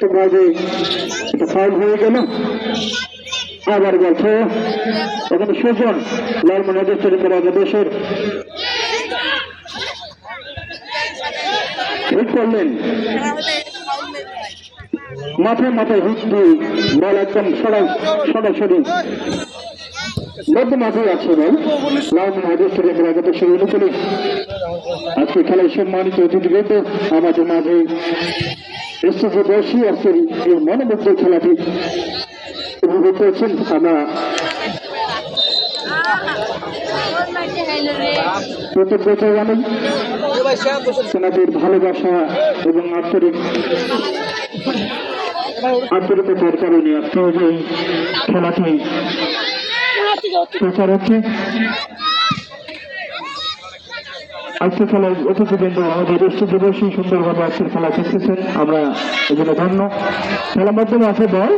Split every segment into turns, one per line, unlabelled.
তোমরা যে এটা হয়ে গেল। আবার বলছে, এখানে সুজন লালমন হাজার করে দেশের হিট করলেন। মাথায় মাথায় হিট দিয়ে বল একদম সরাই সরাসরি। মধ্য মাঠে আছে বল লালমন হাজার করে দেশের অনুকূলে আজকে খেলায় সম্মানিত অতিথিবৃন্দ আমাদের মাঝে স্টেজে বসে আজকের এই খেলাটি উপভোগ করছেন আমরা। ভালোবাসা এবং আন্তরিক আন্তরিকতার কারণে আজকে খেলাটি প্রচার হচ্ছে। আজকে খেলার অতিথিবৃন্দ আমাদের স্টেজে বসে সুন্দরভাবে আজকের খেলা দেখতেছেন। আমরা এজন্য ধন্য। খেলার মাধ্যমে আছে বল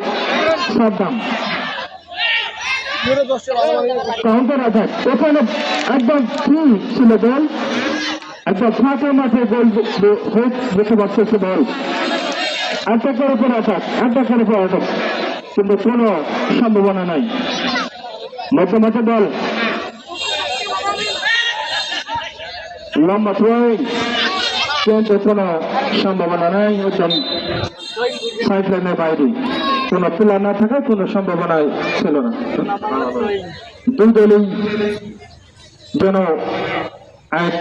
আঘাত। ওখানে একদম ছিল মাঠে গোল কিন্তু কোনো সম্ভাবনা নাই। মধ্যমাঠে বল লম্বা থ্রোয়িং কিন্তু কোনো সম্ভাবনা নাই একদম সাইড লাইনের বাইরে। কোনো প্লেয়ার না থাকায় কোনো সম্ভাবনা ছিল না। দুই দলই যেন এক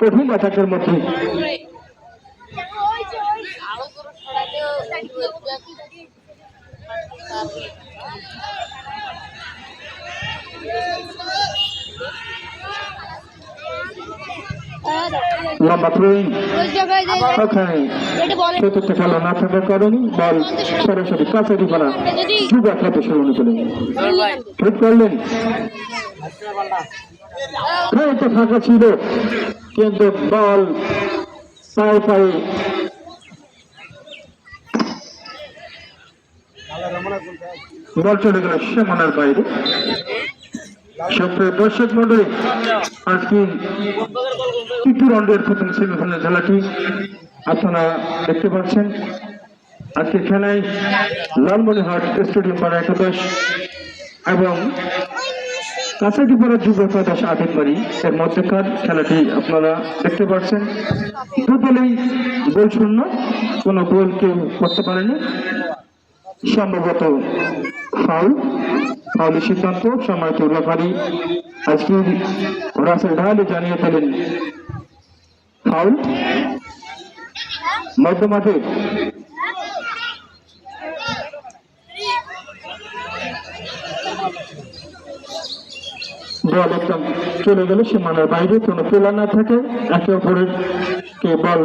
কঠিন অ্যাটাকের মধ্যে লম্বা থ্রোয়িং ওখানে চতুর্থ খেলা না থাকার কারণে বল সরাসরি কাছারি করা যুব খেলাতে শুরু করে ঠিক করলেন। খেলাটা ফাঁকা ছিল। কিন্তু বল পায়ে পায়ে। বল চলে গেল সীমানার বাইরে। সপ্রিয় দর্শক মন্ডলী, আজকে তৃতীয় রাউন্ডের প্রথম সেমিফাইনাল খেলাটি আপনারা দেখতে পাচ্ছেন। আজকে খেলায় লালমনিরহাট স্টেডিয়াম পাড়া একাদশ এবং কাছাটিপাড়া যুব একাদশ আদিনবাড়ি এর মধ্যেকার খেলাটি আপনারা দেখতে পাচ্ছেন। দুদলেই গোল শূন্য, কোনো গোল কেউ করতে পারেনি। সম্ভবত ফাউল। ফাউলের সিদ্ধান্ত, সম্মানিত রেফারি। আজকে রাসেল ঢালি জানিয়ে দিলেন, ফাউল? মধ্যমাঠে বল একদম চলে গেল সীমানার বাইরে, কোনো প্লেয়ার না থাকে, একে অপরের কে বল।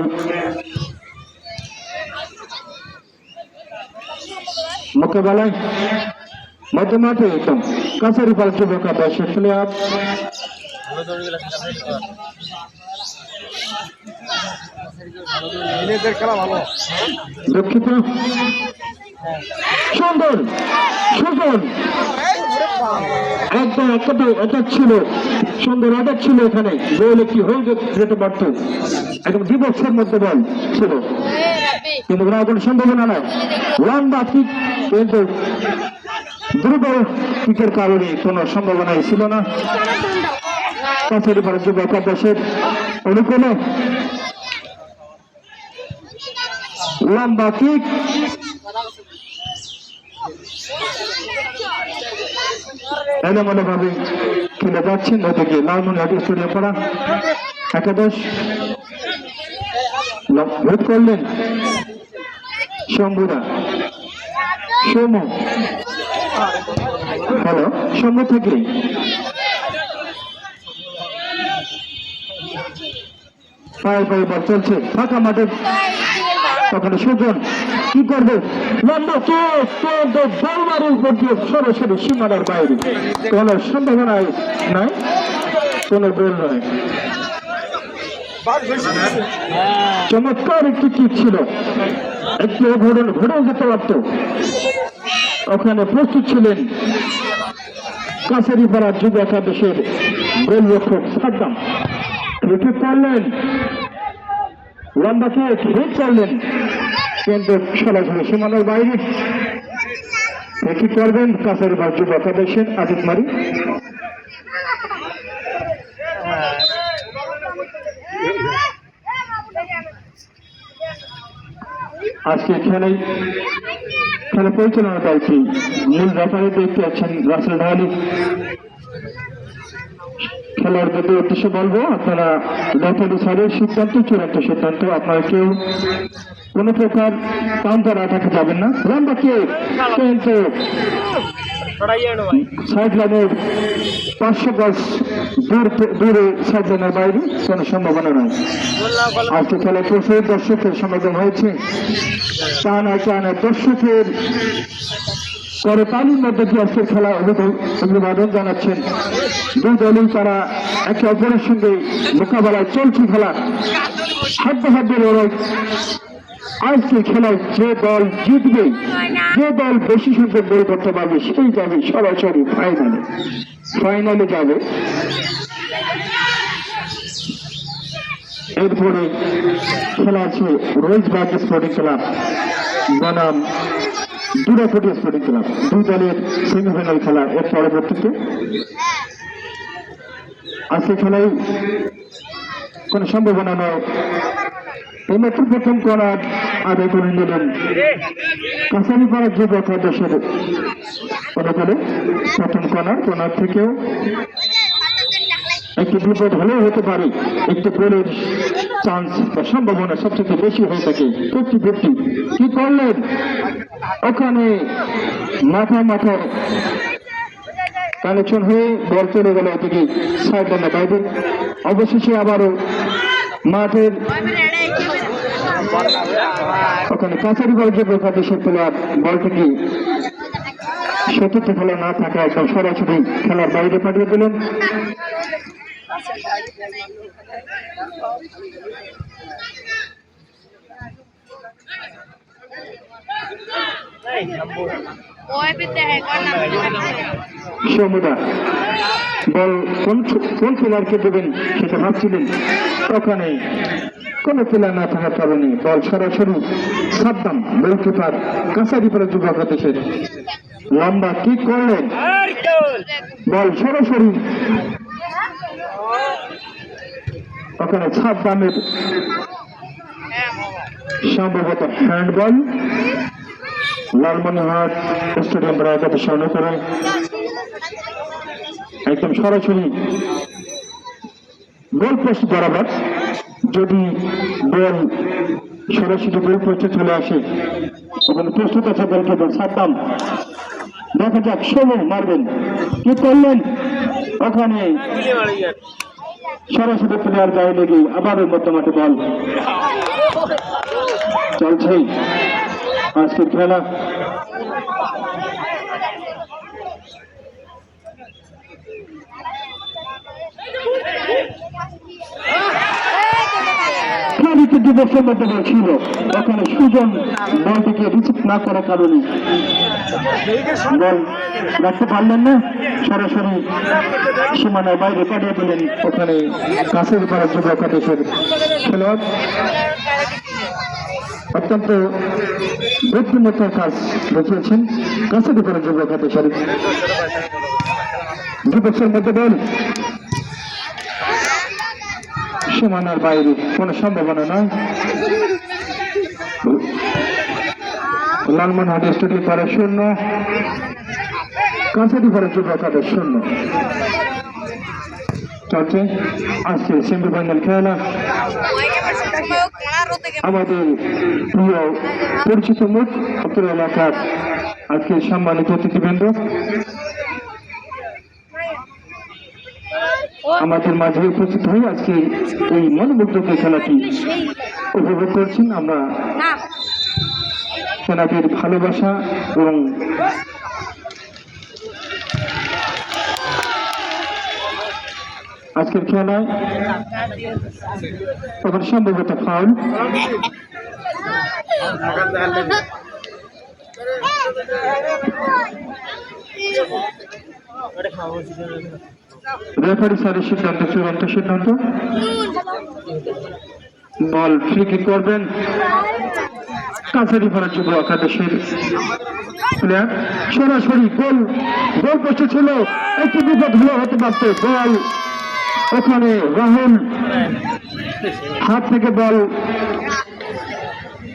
মোকাবেলায় পাল যুবক আবাসে প্লেয়ার
নিজেদের খেলা
দুঃখিত। সুন্দর সুজন একদম একটা অ্যাটাক ছিল। সুন্দর অ্যাটাক ছিল এখানে। গোল একটি হয়ে যেতে- পারত একদম দিবসের মধ্যে বল ছিল। কিন্তু ওরা কোনো সম্ভাবনা নাই। লম্বা কিক কিন্তু দ্রুত কিকের কারণে কোনো সম্ভাবনাই ছিল না। কাছারি অনুকূলে। লম্বা কিক এলোমেলো ভাবে খেলে যাচ্ছেন ওদিকে লালমনিহাট একাদশ। ভোট করলেন। শম্ভুদা। সৌম্য। হ্যালো চলছে। ফাঁকা মাঠে। তখন সুজন, কি করবে? কে সরাসরি সীমানার বাইরে। সম্ভাবনা নাই? কোনো নয় চমৎকার একটি কিক ছিল। একটু ঘটনা ঘটেও যেতে পারত। ওখানে প্রস্তুত ছিলেন কাছারি পাড়ার যুব একাদশের গোলরক্ষক সাদ্দাম। ক্রিকেট করলেন। লম্বা কে হিট করলেন। কিন্তু সরাসরি সীমানার বাইরে। কি করবেন কাছের বা যুবক দেখছেন আদিত মারি। আজকে খেলায় খেলা পরিচালনা পাইছি। মূল ব্যাপারে দেখতে পাচ্ছেন রাসেল ঢালি খেলার প্রতি উদ্দেশ্য বলব, আপনারা রেফারি সারের সিদ্ধান্ত চূড়ান্ত সিদ্ধান্ত, আপনারা কেউ কোনো প্রকার কাউন্টার আটাকে যাবেন না। লম্বা কে কিন্তু সাইড লাইনের পাঁচশো গজ দূর দূরে সাইড লাইনের বাইরে কোনো সম্ভাবনা নয় আজকে খেলায় প্রচুর দর্শকের সমাগম হয়েছে। টানা টানা দর্শকের পরে তালির মধ্যে দিয়ে আজকের খেলা অভিবাদন জানাচ্ছেন। দুই দলই তারা একে অপরের সঙ্গে মোকাবেলায় চলছে খেলা। হাড্ড হাড্ড লড়াই আজকে খেলায় যে দল জিতবে, যে দল বেশি সংখ্যক গোল করতে পারবে, সেই যাবে সরাসরি ফাইনালে ফাইনালে যাবে। এরপরে খেলা আছে রোজবাগ স্পোর্টিং ক্লাব বনাম দুরাফুটি স্পোর্টিং ক্লাব দুই দলের সেমিফাইনাল খেলা এর পরবর্তীতে। আজকে খেলায় কোনো সম্ভাবনা নয়। প্রথম করার আদায় করে নিলেন কাছারিপাড়ার যুবক দেশের অনুকূলে প্রথম কর্নার কর্নার থেকেও একটি বিপদ হলেও হতে পারে। একটি গোলের চান্স বা সম্ভাবনা সবথেকে বেশি হয়ে থাকে। ফিফটি ফিফটি কি করলেন? ওখানে মাথা মাথার কানেকশন হয়ে বল চলে গেল ওদিকে সাইড লাইনের বাইরে অবশেষে আবারও মাঠের ওখানে কাছারি বল যে দেশের প্লেয়ার বলটিকে সতীর্থ খেলা না থাকায় একদম সরাসরি খেলার বাইরে পাঠিয়ে দিলেন। বল কোন কোন প্লেয়ারকে দেবেন সেটা ভাবছিলেন? ওখানে কোনো প্লেয়ার না থাকার কারণে বল সরাসরি সাদ্দাম গোলকিপার কাছারি পরে যুবক দেশের লম্বা কি করলেন। বল সরাসরি ওখানে সাদ্দামের সম্ভবত হ্যান্ডবল লালমনিরহাট স্টেডিয়াম রায়কাতে স্বর্ণ করে। একদম সরাসরি গোল পোস্ট বরাবর যদি বল সরাসরি গোল পোস্টে চলে আসে ওখানে প্রস্তুত আছে গোলকিপার সাদ্দাম। দেখা যাক, ষোলো মারবেন। কি করলেন? ওখানে সরাসরি প্লেয়ার গায়ে লেগে আবারও মধ্যমাঠে বল। চলছেই আজকের খেলা দিবসের মধ্যে ছিল। ওখানে সুজন বলটিকে রিসিভ না করার কারণে বল রাখতে পারলেন না। সরাসরি সীমানার বাইরে পাঠিয়ে দিলেন। ওখানে কাছের যুবক দেশের খেলোয়াড়। অত্যন্ত বুদ্ধিমত্তার কাজ দেখিয়েছেন কাছের পাড়া যুবক দেশের যুবকের মধ্যে বল সীমানার বাইরে, কোনো সম্ভাবনা নয় লালমোহন স্টেডিয়াম পারে শূন্য। কাঁচাটি পারে যুবকাদের শূন্য। চলছে আজকে সেমিফাইনাল খেলা। আমাদের প্রিয় পরিচিত মুখ অত্র এলাকার আজকে সম্মানিত অতিথিবৃন্দ। আমাদের মাঝে উপস্থিত হয়ে আজকে এই মনোমুগ্ধকর খেলাটি উপভোগ করছেন আমরা। তেনাদের ভালোবাসা এবং আজকের খেলায় তখন সম্ভবত ফাউল রেফারি স্যারের সিদ্ধান্ত চূড়ান্ত সিদ্ধান্ত। বল ফ্রি কিক করবেন? কাছারি প্লেয়ার সরাসরি গোল গোল ছিল। একটি বিপদ হলে, হতে পারত। বল, ওখানে রাহুল। হাত থেকে বল।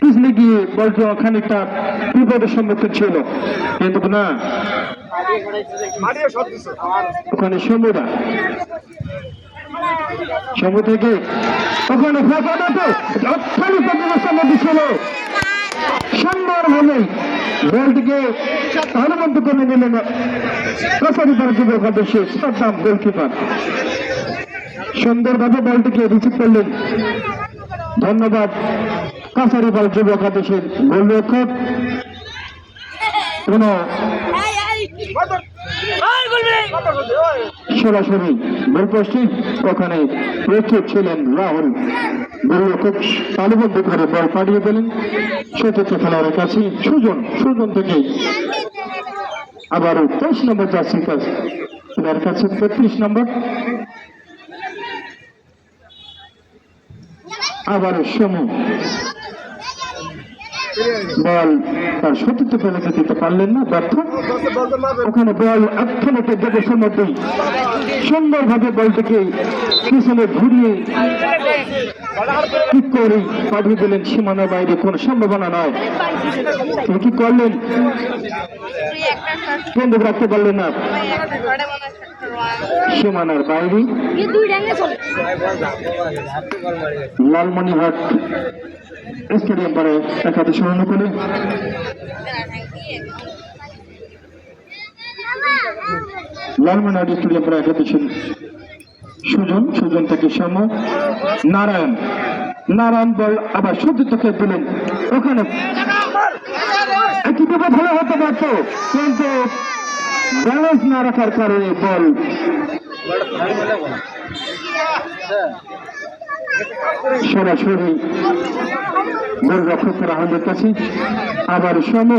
পিছলে গিয়ে বলটি খানিকটা বিপদের সম্মুখীন ছিল। কিন্তু না ওখানে সমুদা সমু থেকে ওখানে সুন্দরভাবে বলটিকে হনুমন্ত করে নিলেন সুন্দরভাবে বলটিকে রিসিভ করলেন। ধন্যবাদ কাছারি পাড়া যুব একাদশের গোলরক্ষক। কোন সরাসরি গোলপোস্টে ওখানে প্রস্তুত ছিলেন রাহুল। গোলরক্ষক তালুবদ্ধ করে বল পাঠিয়ে দিলেন। সেক্ষেত্রে খেলোয়াড়ের কাছে সুজন সুজন থেকে আবারও তেইশ নম্বর জার্সি কাছে খেলার কাছে তেত্রিশ নম্বর। আবারও সমু। বল তার সতীর্থ পেলাকে দিতে পারলেন না ব্যর্থ। ওখানে বল অর্থনৈতিক দেশের মধ্যেই সুন্দরভাবে বলটিকে পিছনে ঘুরিয়ে ঠিক করে পাঠিয়ে দিলেন সীমানার বাইরে? কোনো সম্ভাবনা নয় তিনি কি করলেন? বন্ধু রাখতে পারলেন না। সীমানার বাইরে। লালমনিরহাট স্টেডিয়াম পারে একাদশ অনুকূলে লালমনিরহাট স্টেডিয়াম পারে একাদশ সুজন সুজন থেকে সম নারায়ণ নারায়ণ বল আবার সতীর্থকে দিলেন। ওখানে বিপদ হলে হতে পারতো, কিন্তু ব্যালেন্স না রাখার কারণে বল সরাসরি রক্ষক করা আমাদের কাছে আবার সম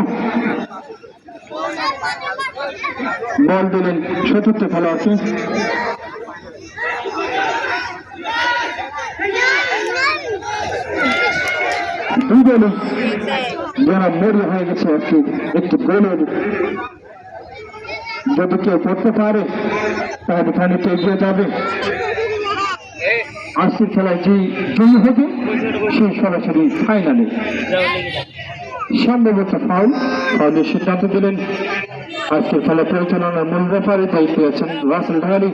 বল দিলেন চতুর্থ খেলোয়াড়কে দুজনে যারা মরি হয়ে গেছে একটু একটু গোলের যদি কেউ করতে পারে, তাহলে খানিকটা এগিয়ে যাবে। আজকের খেলায় যে জয়ী হবে সেই সরাসরি ফাইনালে। সম্ভবত ফাউল, ফাউলের সিদ্ধান্ত দিলেন। আজকের খেলা পরিচালনার মূল ব্যাপারে দায়িত্বে আছেন রাসেল ঢালি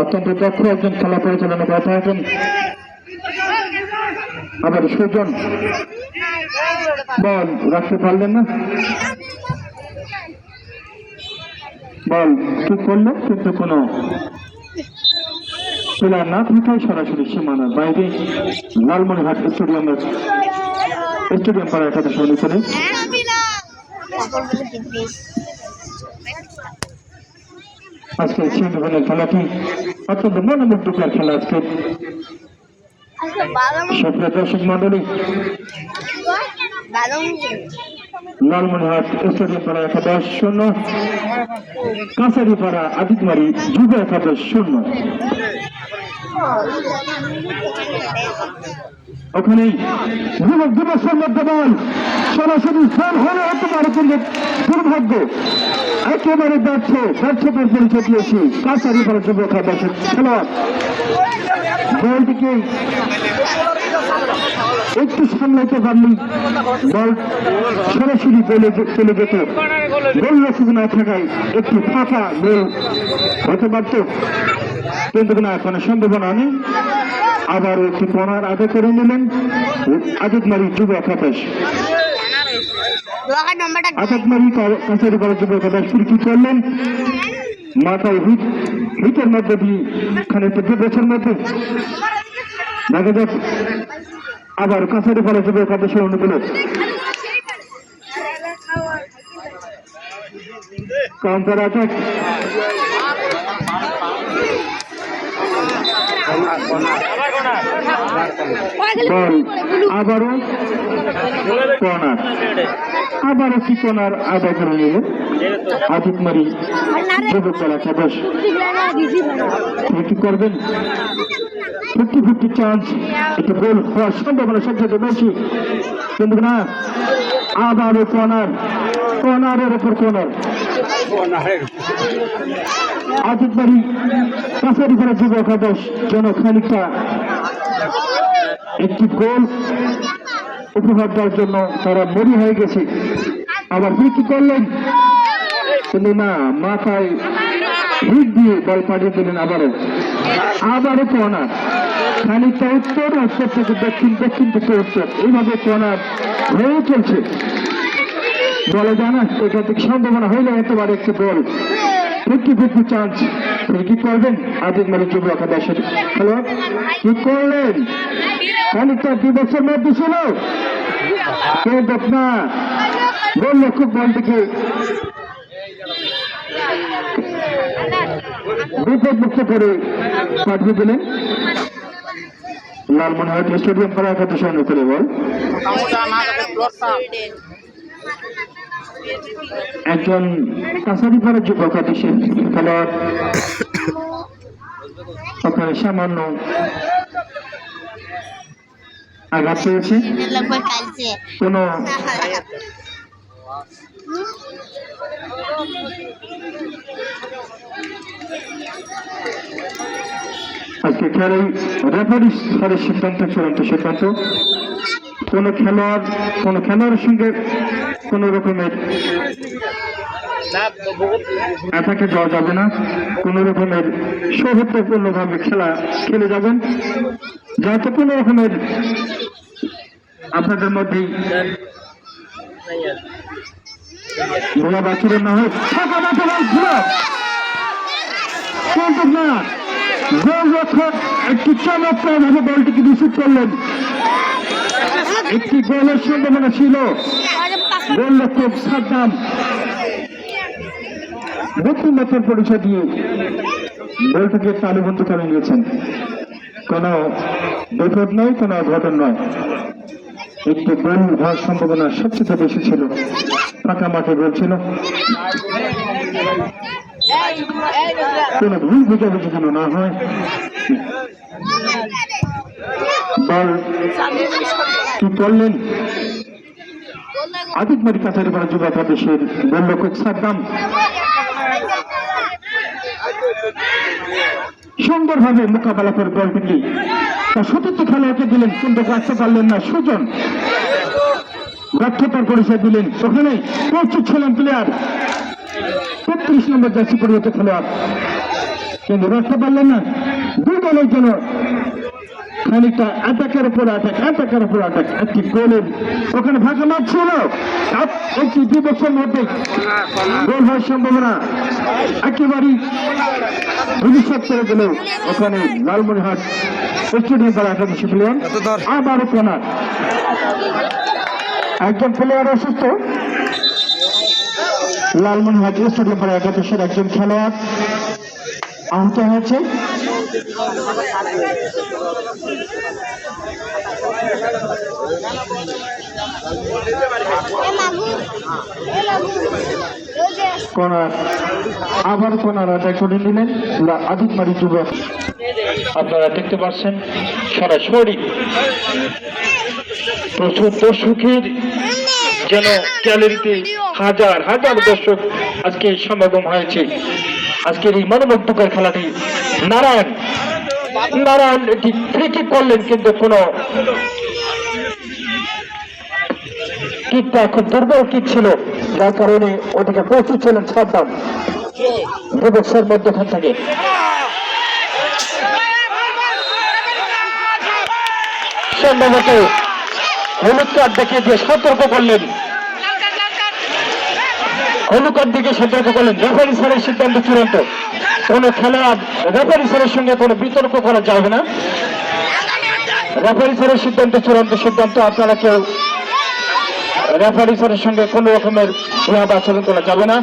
অত্যন্ত দক্ষ একজন খেলা পরিচালনা করে থাকেন আবার সুজন। বল, রাখতে পারলেন না। বল, ঠিক করল, কিন্তু কোনো প্লেয়ার না থাকায় সরাসরি সীমানার বাইরে লালমনিরহাট স্টেডিয়ামের স্টেডিয়াম পাড়া একাদশ অনুসারে আজকে সেমিফাইনাল খেলাটি অত্যন্ত মনোমুগ্ধকর খেলা আজকে। সুপ্রিয় দর্শক মন্ডলী লালমনিরহাট স্টেডিয়াম একাদশ শূন্য কাছারি পাড়া আদিতমারি যুব একাদশ শূন্য। ওখানেই যুবক দিবসের মধ্যে বল সরাসরি ফোন হলে হতে পারে দুর্ভাগ্য। একেবারে ব্যর্থ, ব্যর্থতার পরিচয় দিয়েছি কাছারি পাড়া যুব একাদশের খেলোয়াড়। বলটিকে একটু সামলাইতে পারলি বল সরাসরি বলে চলে যেত। গোল রসিদ না থাকায় একটু ফাঁকা গোল। হতে পারত। কিন্তু না কোনো সম্ভাবনা নেই। আবার একটি পনার আগে করে নিলেন। আজাদমারি যুব
নম্বরটা
আজাদমারি কাছারি করা যুব একাদশ ফিরকি করলেন? মাথায় হিট হিটের মধ্যে দিয়ে খানিকটা বছর মধ্যে। দেখা যাক। আবার কাছারি করা যুব একাদশের অনুকূলে কাউন্টার অ্যাটাক আবারও কর্নার আবারও কি কর্নার আদায় করে নিল। আদিতমারি যুবক দল একাদশ কি করবেন? ফিফটি ফিফটি চান্স একটু গোল হওয়ার সম্ভাবনা সবচেয়ে বেশি। কিন্তু না, আবার কর্নার কর্নারের কর্নার আতিক বাড়ি কাছারি যুব একাদশ যেন খানিকটা একটি গোল উপহার দেওয়ার জন্য তারা মরি হয়ে গেছে। আবার কি করলেন। কিন্তু না, মাথায় হিট দিয়ে বল পাঠিয়ে দিলেন আবারও। আবারও কর্নার খানিকটা উত্তর উত্তর থেকে দক্ষিণ দক্ষিণ থেকে উত্তর। এইভাবে কর্নার হয়ে চলছে। বলে জানা, এটা থেকে সম্ভাবনা হইলে একেবারে একটি বল ফিফটি ফিফটি চান্স কি করবেন? আদিক মানে যুব একাদশের হ্যালো কি করলেন? খানিকটা দিবসের মধ্যে ছিল। না। বলল খুব বলটিকে বিপদ মুক্ত করে পাঠিয়ে দিলেন। লালমনিরহাট স্টেডিয়াম করা একটা সঙ্গে চলে বল একজন কাছারি পাড়ার যুবক আদিশের খেলোয়াড় আপনার সামান্য আঘাত পেয়েছে
কোন Thank
you. আজকে খেলায় রেফারি স্তরের সিদ্ধান্ত চূড়ান্ত সিদ্ধান্ত। কোন খেলোয়াড়, কোন খেলোয়াড়ের সঙ্গে কোন রকমের অ্যাটাকে যাওয়া যাবে না। কোন রকমের সৌহৃদপূর্ণভাবে খেলা খেলে যাবেন। যাতে কোনো রকমের আপনাদের মধ্যেই ভোলা বাছুরের না বল কিন্তু না। গোলরক্ষক একটি চমৎকার ভাবে বলটিকে রিসিভ করলেন। একটি গোলের সম্ভাবনা ছিল। গোলরক্ষক সাদ্দাম। বুদ্ধিমত্তার পরিচয় দিয়ে বলটিকে তালুবন্ধ করে নিয়েছেন। কোনো বিপদ নয়, কোনো অঘটন নয়। একটু গোল হওয়ার সম্ভাবনা সবচেয়ে বেশি ছিল। ফাঁকা মাঠে গোল ছিল। কোনো ভুল বুঝাবুঝি যেন মোকাবেলা করে বলটিকে তার সতীর্থ খেলোয়াড়কে দিলেন, কিন্তু রাখতে পারলেন না সুজন। ব্যর্থতার পরিচয় দিলেন। ওখানে প্রচুর ছিলেন প্লেয়ার তেত্রিশ নম্বর জার্সি পরিবর্ত খেলোয়াড়। কিন্তু রাখতে পারলেন না। দুই দলের জন্য খানিকটা অ্যাটাকের উপর অ্যাটাক অ্যাটাকের উপর অ্যাটাক একটি গোলের ওখানে ফাঁকা মাঠ ছিল। এক- একটি দিবসের মধ্যে গোল হওয়ার সম্ভাবনা একেবারেই ভবিষ্যৎ করে দিলেও ওখানে লালমনিহাট স্টেডিয়াম করা একাদশী প্লেয়ার। আবারও কোনার একজন প্লেয়ার অসুস্থ। লালমনিহাট স্টেডিয়াম করা একাদশের একজন খেলোয়াড়। আহত হয়েছে। কোনার আবার কোনার অ্যাটাক করে নিলেন আদিক মারি যুবক আপনারা দেখতে পাচ্ছেন, সরাসরি প্রচুর দর্শকের যেন গ্যালারিতে হাজার হাজার দর্শক আজকে সমাগম হয়েছে। আজকের এই মনোমুগ্ধকর খেলাটি নারায়ণ নারায়ণ এটি ফ্রিকিক করলেন কিন্তু কোনো কিকটা খুব দুর্বল কিক ছিল, যার কারণে ওদিকে পৌঁছেছিলেন সাদ্দাম। দুবক্সের মধ্যখান থেকে। সম্ভবত হলুদ কার্ড দেখিয়ে দিয়ে সতর্ক করলেন। হলুদ কার্ড দিকে সতর্ক করলেন। রেফারি স্যারের সিদ্ধান্ত চূড়ান্ত। কোন খেলোয়াড় রেফারি স্যারের সঙ্গে কোনো বিতর্ক করা যাবে না। রেফারি স্যারের সিদ্ধান্ত চূড়ান্ত সিদ্ধান্ত। আপনারা কেউ রেফারি স্যারের সঙ্গে কোনো রকমের বিহাদ আচরণ করা যাবে না।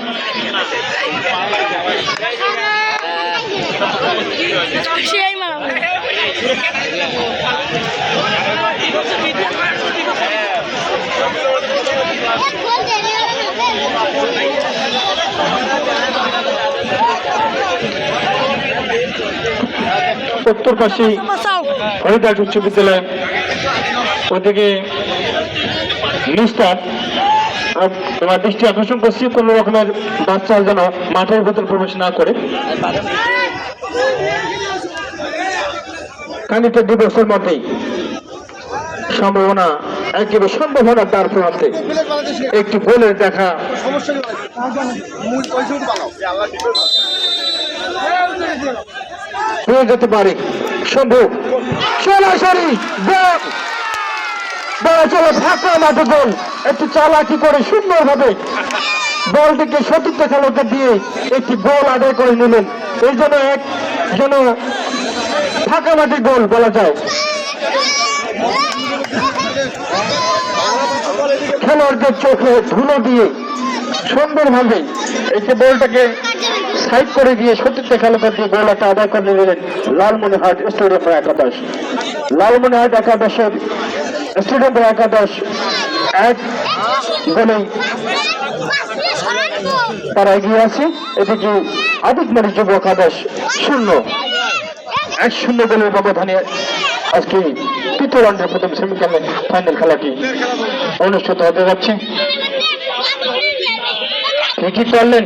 মারা
উত্তর পাশে হরিদাস উচ্চ বিদ্যালয়। ওদিকে মিস্টার আহ, তোমার দৃষ্টি আকর্ষণ করছি কোন রকমের বাচ্চা যেন মাঠের ভেতর প্রবেশ না করে। খানিকটা দিবসের মধ্যেই সম্ভাবনা একেবারে সম্ভাবনার তার প্রান্তে। একটি গোলের দেখা।
সমস্যা
হয়ে যেতে পারে। সম্ভব সরাসরি একটু চালাকি করে বলটিকে সতীর্থ খেলোকে দিয়ে একটি গোল আদায় করে নিলেন। এই জন্য এক যেন ফাঁকা গোল বলা যায়। খেলোয়াড়দের চোখে ধুলো দিয়ে সুন্দরভাবে একটি বলটাকে সাইড করে দিয়ে সতীর্থ খেলোয়াড় দিয়ে গোল একটা আদায় করে নিলেন লালমনিহাট স্টেডিয়ামের একাদশ। লালমনিহাট একাদশের স্টেডিয়ামের একাদশ এক গোলে তারা এগিয়ে আছে। এদিকে আদিতমারি যুব একাদশ শূন্য। এক শূন্য গোলের ব্যবধানে আজকে তৃতীয় রাউন্ডের প্রথম সেমিফাইনাল ফাইনাল খেলাটি অনুষ্ঠিত হতে যাচ্ছে। কে কি করলেন?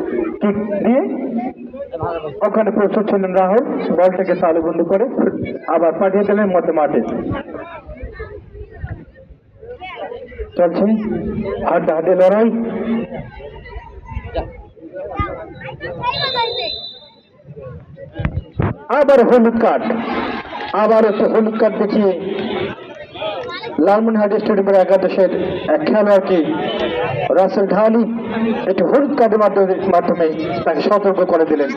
কিক দিয়ে ওখানে প্রস্তুত ছিলেন রাহুল বলটাকে তালুবন্ধ করে আবার পাঠিয়ে দিলেন মধ্যে মাঠে। চলছে? আর হাড্ডাহাড্ডি লড়াই। আবার হলুদ কার্ড। আবার একটু হলুদ কার্ড দেখিয়ে লালমনিহাট স্টেডিয়ামের একাদশের এক খেলোয়াড়কে রাসেল ঢালি একটি হলুদ কার্ডের মাধ্যমে মাধ্যমে তাকে সতর্ক করে দিলেন।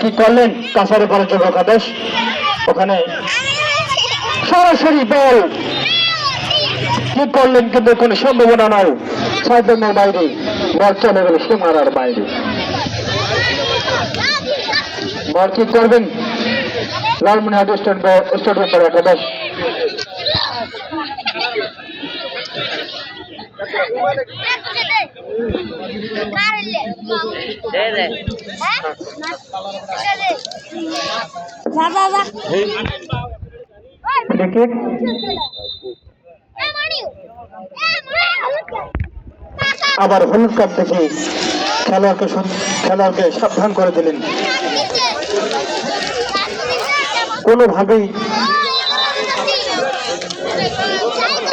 কি করলেন কাছারে যুব একাদশ ওখানে সরাসরি বল। কি করলেন কিন্তু কোনো সম্ভাবনা নাই। সাইডের বাইরে বল চলে গেল সীমানার বাইরে। বল কি করবেন। লালমনিহাট স্টেডিয়াম স্টেডিয়াম একাদশ আবার হলুদ কার্ড দেখে খেলোয়াড়কে খেলোয়াড়কে সাবধান করে দিলেন। কোনোভাবেই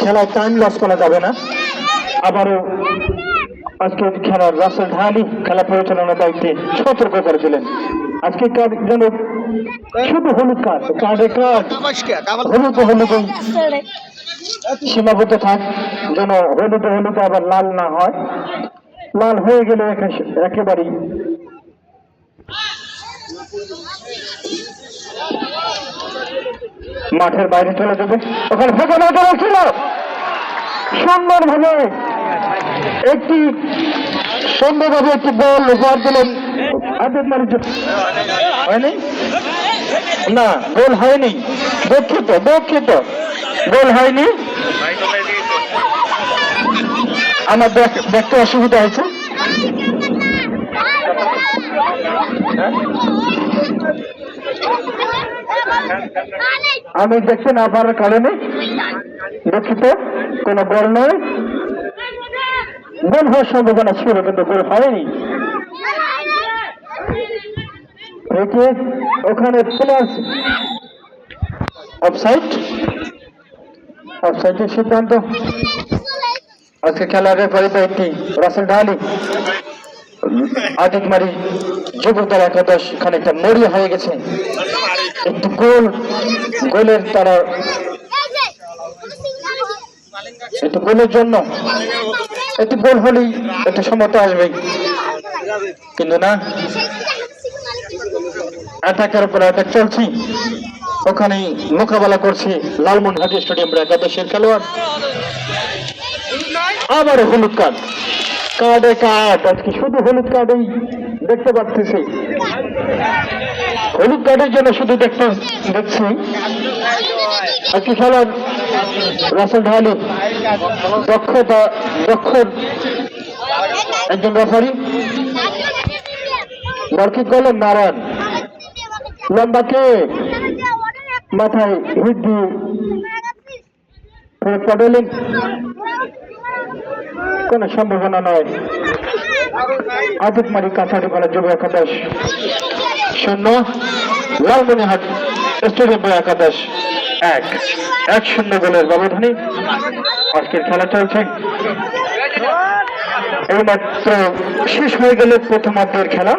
খেলায় টাইম লস করা যাবে না। আবারও আজকের খেলার রাসেল ঢালি খেলা পরিচালনার দায়িত্বে সতর্ক করে দিলেন। আজকে কার্ড যেন শুধু হলুদ কার্ড, কার্ডে কার্ড হলুদ হলুদ সীমাবদ্ধ থাক, যেন হলুদ হলুদ আবার লাল না হয়। লাল হয়ে গেলে একেবারেই মাঠের বাইরে চলে যাবে। ওখানে মাঠে ছিল সুন্দর ভাবে একটি সুন্দরভাবে একটি বল উপহার দিলেন। হয়নি? না, গোল হয়নি। দুঃখিত দুঃখিত। গোল হয়নি। আমার দেখতে অসুবিধা হয়েছে। আমি দেখতে না পারার কারণে। দুঃখিত, কোনো বল নয় গোল হওয়ার সম্ভাবনা ছিল, কিন্তু গোল হয়নি। ওখানে প্লাস অফসাইড অফসাইডের সিদ্ধান্ত। আজকে খেলার রেফারি দায়িত্বে রাসেল ঢালি। আদিত মারি দল একাদশ খানিকটা মরিয়া হয়ে গেছে। একটু গোল, গোলের তারা একটু গোলের জন্য। একটু গোল হলেই একটু সমতা আসবে কিন্তু না? অ্যাটাকের উপর অ্যাটাক চলছি। ওখানেই মোকাবেলা করছে লালমোহনহাটি স্টেডিয়াম একাদশের খেলোয়াড়। আবার হলুদ কার্ড। কার্ডে কার্ড। আজকে শুধু হলুদ কার্ডেই দেখতে পাচ্ছি। হলুদ কার্ডের জন্য শুধু দেখতে দেখছি। আজকে খেলার রাসেল ঢালু, দক্ষতা দক্ষ একজন রেফারি বরকি করলেন নারায়ণ। লম্বা কে? মাথায় হিট কোনো সম্ভাবনা নয়। আদিত মারি কাছাড়ি বলা যুব একাদশ। শূন্য লালমনিহাট স্টেডিয়াম একাদশ। এক এক শূন্য গোলের ব্যবধানে আজকের খেলা চলছে। এইমাত্র শেষ হয়ে গেল প্রথমার্ধের খেলা।